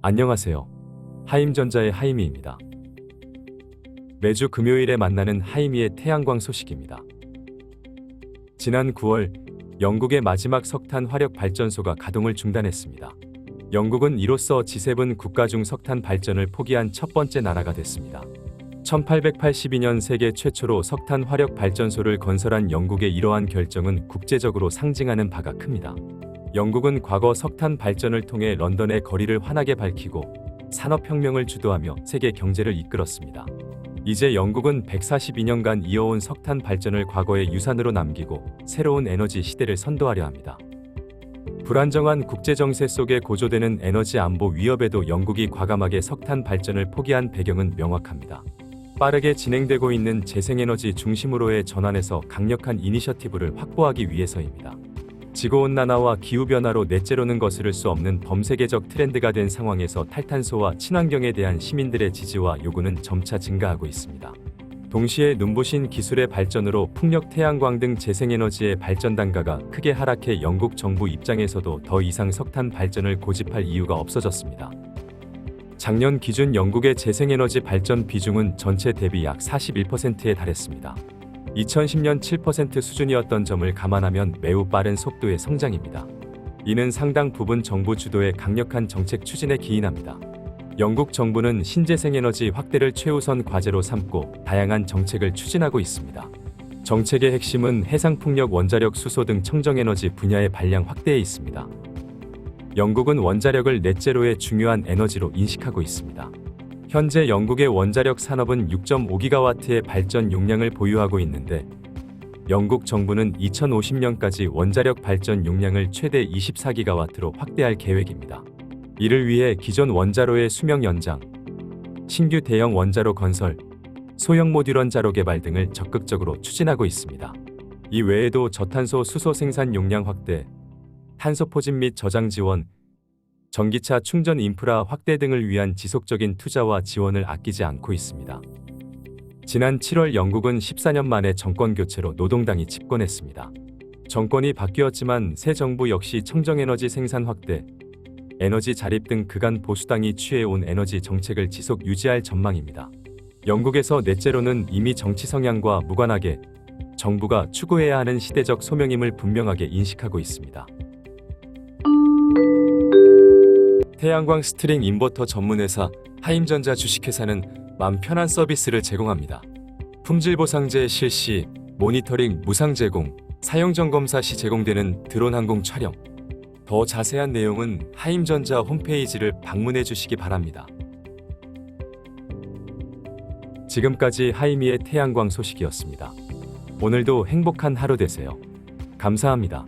안녕하세요. 하임전자의 하이미입니다. 매주 금요일에 만나는 하이미의 태양광 소식입니다. 지난 9월 영국의 마지막 석탄 화력 발전소가 가동을 중단했습니다. 영국은 이로써 G7 국가 중 석탄 발전을 포기한 첫 번째 나라가 됐습니다. 1882년 세계 최초로 석탄 화력 발전소를 건설한 영국의 이러한 결정은 국제적으로 상징하는 바가 큽니다. 영국은 과거 석탄 발전을 통해 런던의 거리를 환하게 밝히고 산업혁명을 주도하며 세계 경제를 이끌었습니다. 이제 영국은 142년간 이어온 석탄 발전을 과거의 유산으로 남기고 새로운 에너지 시대를 선도하려 합니다. 불안정한 국제 정세 속에 고조되는 에너지 안보 위협에도 영국이 과감하게 석탄 발전을 포기한 배경은 명확합니다. 빠르게 진행되고 있는 재생에너지 중심으로의 전환에서 강력한 이니셔티브를 확보하기 위해서입니다. 지구온난화와 기후변화로 넷째로는 거스를 수 없는 범세계적 트렌드가 된 상황에서 탈탄소와 친환경에 대한 시민들의 지지와 요구는 점차 증가하고 있습니다. 동시에 눈부신 기술의 발전으로 풍력 태양광 등 재생에너지의 발전 단가가 크게 하락해 영국 정부 입장에서도 더 이상 석탄 발전을 고집할 이유가 없어졌습니다. 작년 기준 영국의 재생에너지 발전 비중은 전체 대비 약 41%에 달했습니다. 2010년 7% 수준이었던 점을 감안하면 매우 빠른 속도의 성장입니다. 이는 상당 부분 정부 주도의 강력한 정책 추진에 기인합니다. 영국 정부는 신재생에너지 확대를 최우선 과제로 삼고 다양한 정책을 추진하고 있습니다. 정책의 핵심은 해상풍력 원자력 수소 등 청정에너지 분야의 발량 확대에 있습니다. 영국은 원자력을 넷제로의 중요한 에너지로 인식하고 있습니다. 현재 영국의 원자력 산업은 6.5기가와트의 발전 용량을 보유하고 있는데 영국 정부는 2050년까지 원자력 발전 용량을 최대 24기가와트로 확대할 계획입니다. 이를 위해 기존 원자로의 수명 연장, 신규 대형 원자로 건설, 소형 모듈 원자로 개발 등을 적극적으로 추진하고 있습니다. 이 외에도 저탄소 수소 생산 용량 확대, 탄소 포집 및 저장 지원, 전기차 충전 인프라 확대 등을 위한 지속적인 투자와 지원을 아끼지 않고 있습니다. 지난 7월 영국은 14년 만에 정권 교체로 노동당이 집권했습니다. 정권이 바뀌었지만 새 정부 역시 청정에너지 생산 확대, 에너지 자립 등 그간 보수당이 취해온 에너지 정책을 지속 유지할 전망입니다. 영국에서 넷째로는 이미 정치 성향과 무관하게 정부가 추구해야 하는 시대적 소명임을 분명하게 인식하고 있습니다. 태양광 스트링 인버터 전문회사 하임전자 주식회사는 맘 편한 서비스를 제공합니다. 품질 보상제 실시, 모니터링 무상 제공, 사용 점검사 시 제공되는 드론 항공 촬영. 더 자세한 내용은 하임전자 홈페이지를 방문해 주시기 바랍니다. 지금까지 하이미의 태양광 소식이었습니다. 오늘도 행복한 하루 되세요. 감사합니다.